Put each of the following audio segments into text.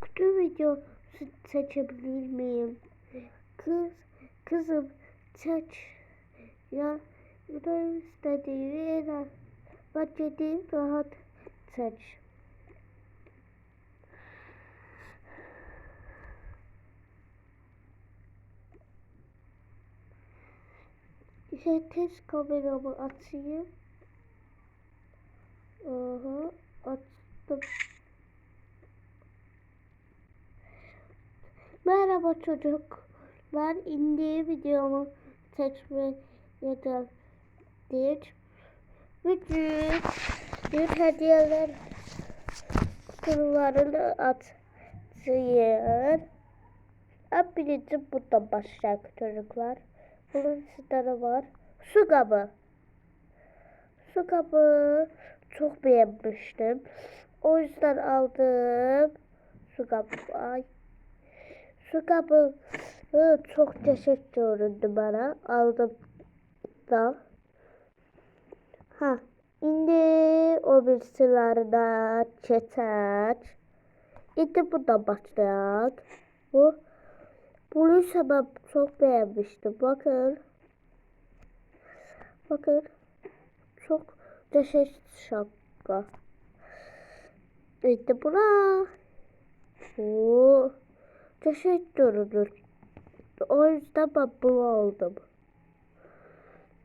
Kutu video seçebilir miyim? Kız, kızım seç. Ya da istediği yere bahçede rahat seç. Şey test kameramı açayım. Aha açtım. Merhaba çocuk. Ben indiği videomu seçmeye geldik. Vücut bir hediyeler kutularını atayım. En birinci burada başlayacak çocuklar. Bunun sizlere var. Su kabı. Su kabı çok beğenmiştim. O yüzden aldım. Su kabı. Ay. Su kabı çok teşekkür göründü bana. Aldım da. Ha. Şimdi o bilgisayarda çetet. İşte burada başlayalım. Bu bunu ben çok beğenmiştim. Bakın. Bakın. Çok teşekkür şapka. İşte buna. Oo. Teşekkür O yüzden ben bunu aldım.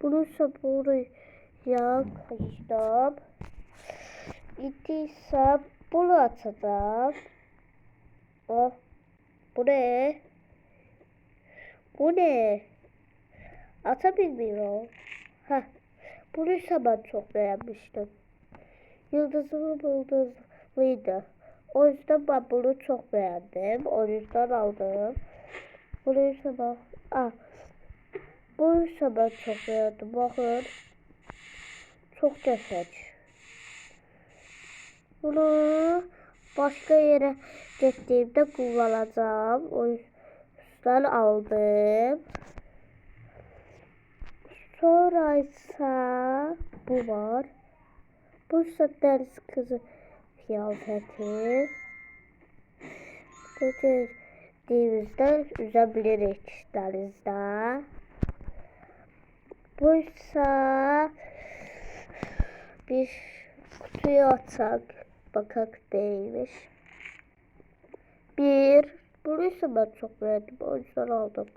Bunu ise buraya koydum. İdiyse bunu atacağım. Oh. Bu ne? Bu ne? Atabilmiyorum. Ha. Bunu ise ben çok beğenmiştim. Yıldızlı yıldızlıydı. O yüzden ben bunu çok beğendim. O yüzden aldım. Bunu ise ben... Ah. Bunu ise ben çok beğendim. Bakın. Çok ceset. Bunu başka yere gittiğimde kullanacağım. O yüzden aldım. Sonra ise bu var. Bu ise deniz kızı kıyafeti. Dediğimizde üzebiliriz denizde. Bu ise bir kutuya atak bakak değilmiş. Bir ise ben çok beğendim. O yüzden aldım.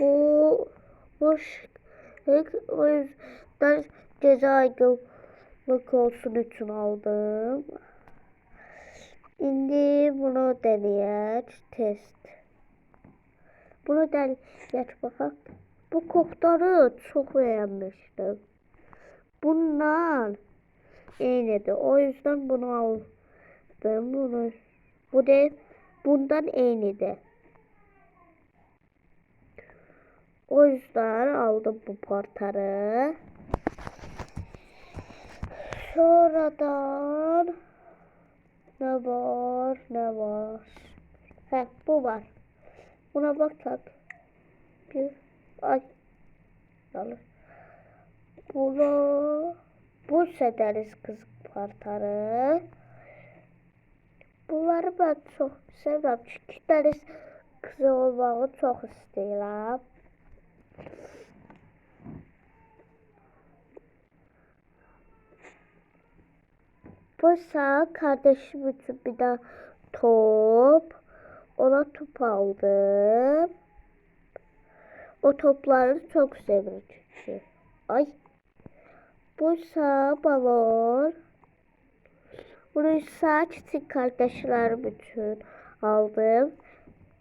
Bu bu o yüzden ceza aygınlık olsun için aldım. Şimdi bunu deneyeceğiz. Test. Bunu deneyeceğiz bakalım. Bu kokları çok beğenmiştim. Bunlar iğnedi. O yüzden bunu aldım. Bunu bu da bundan iğnedi. O yüzden aldım bu portarı. Sonradan ne var ne var? He bu var. Buna baksak. Bir ay. Alır. Bunu bu sederiz kız portarı. Bunları ben çok sevmem. Çünkü deniz kızı olmağı çok istiyorum. Bu sağ kardeşim için bir daha top. Ona top aldım. O topları çok seviyorum çünkü. Ay. Bu sağ balon. Bunu sağ çizik kardeşlerim için aldım.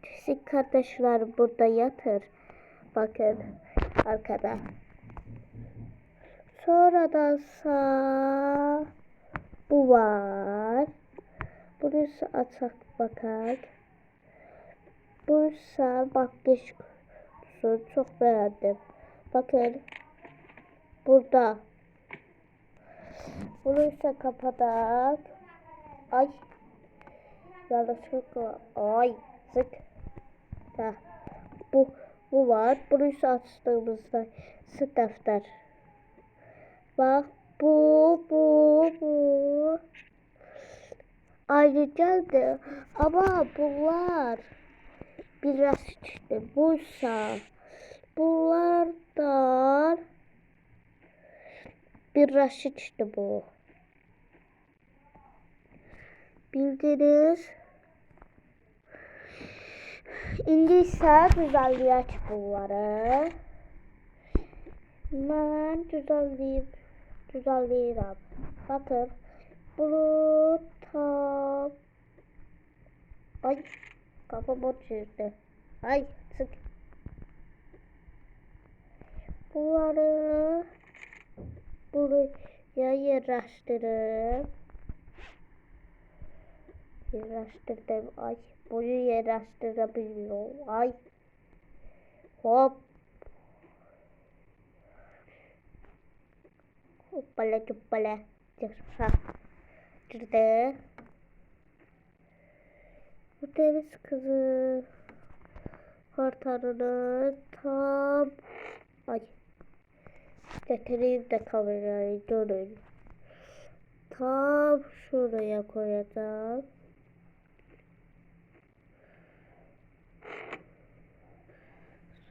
Çizik kardeşler burada yatır. Bakın arkada. Sonradan sağ bu var. Burası atak bakar. Bursa makyaj kutusu çok beğendim. Bakın. Burada. Burası kapatak. Ay. Yanlışlıkla. Ay. Sık. Ha. Bu bu var. Burası açtığımızda sık defter. Bak bu bu bu. Ayrıca da ama bunlar biraz işte buysa bunlar da biraz işte bu. Bildiniz. İndi ise düzenleyək bunları. Mən düzenleyip düzenleyirəm. Bakın. Bunu tam Ay kafam çizdi. Ay sık. Bunları buraya yerleştirip yerleştirdim. Ay bunu yerleştirebiliyorum. Ay hop hoppala cuppala. Girdi. Bu deniz kızı hartarını tam ay getireyim de kamerayı durun. Tam şuraya koyacağım.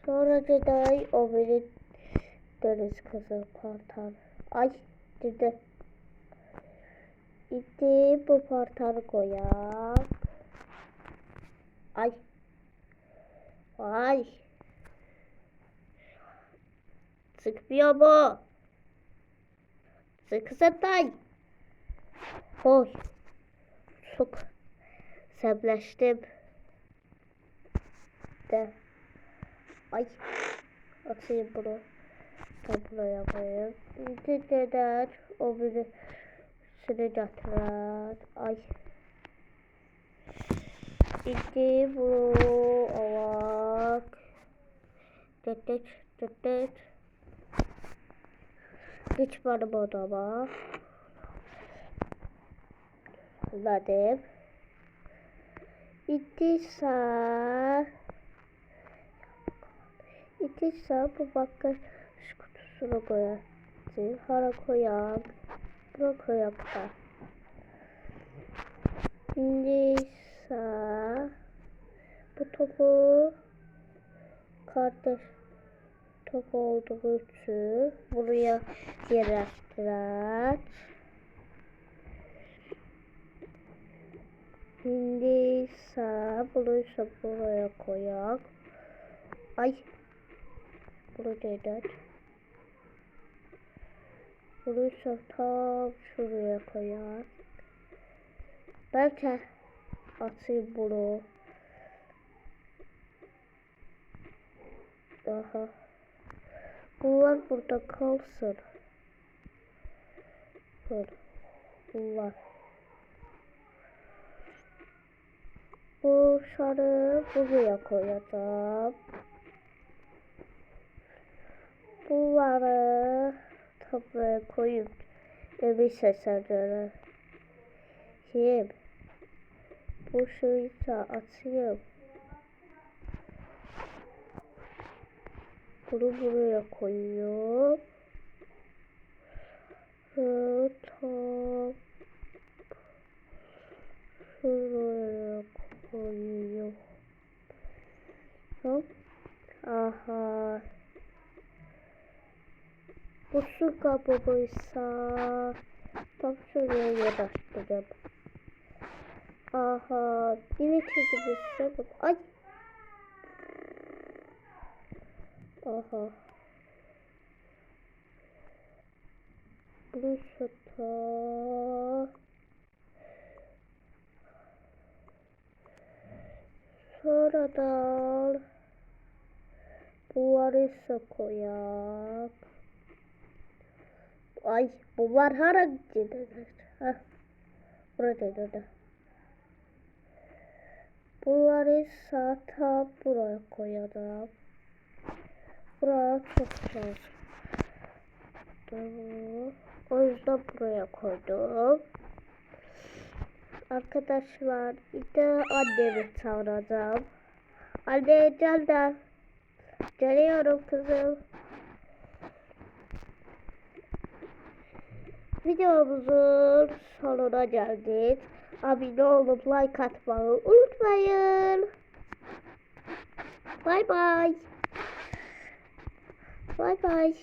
Sonra da o benim deniz kızı partar. Ay dedi. İdi bu partarı koyak. Ay. Ay. Sıkmıyor mu? Sıksa tay. Oy. Çok sebleştim. De. Ay. Atayım bunu. Koyayım. İdi deder. O biri seni getiren. Ay. İdi bu avak. Tıt tıt tıt. Geç bana bu odama. Anladım. İdiyse İdiyse bu bakır kutusuna koyarsın. Hara koyak. Buna koyak da. İndiyse bu topu kardeş top olduğu için buraya yerleştirer. Şimdi ise bunu ise buraya koyak. Ay. Bunu neden? Bunu tam şuraya koyak. Belki atayım bunu. Daha. Bunlar burada kalsın. Dur. Bunlar. Bu şarı buraya koyacağım. Bunları taburaya koyup evi seçeceğim. Kim? Bu şeyi atayım. Bunu buraya koyuyorum. Ve tam şuraya koyuyorum. Aha. Bu su kabıysa tam şuraya yerleştireceğim. Aha. Yine çizilmişse bak. Ay. Aha. Bu şata. Sonradan bunları koyak. Ay bunlar hangi Ha. Burada da. Bunları sağ buraya koyalım. Buraya çok zor. O yüzden buraya koydum. Arkadaşlar bir de annemi çağıracağım. Anne gel de. Geliyorum kızım. Videomuzun sonuna geldik. abone olup like atmayı unutmayın. Bay bay. Bay bay.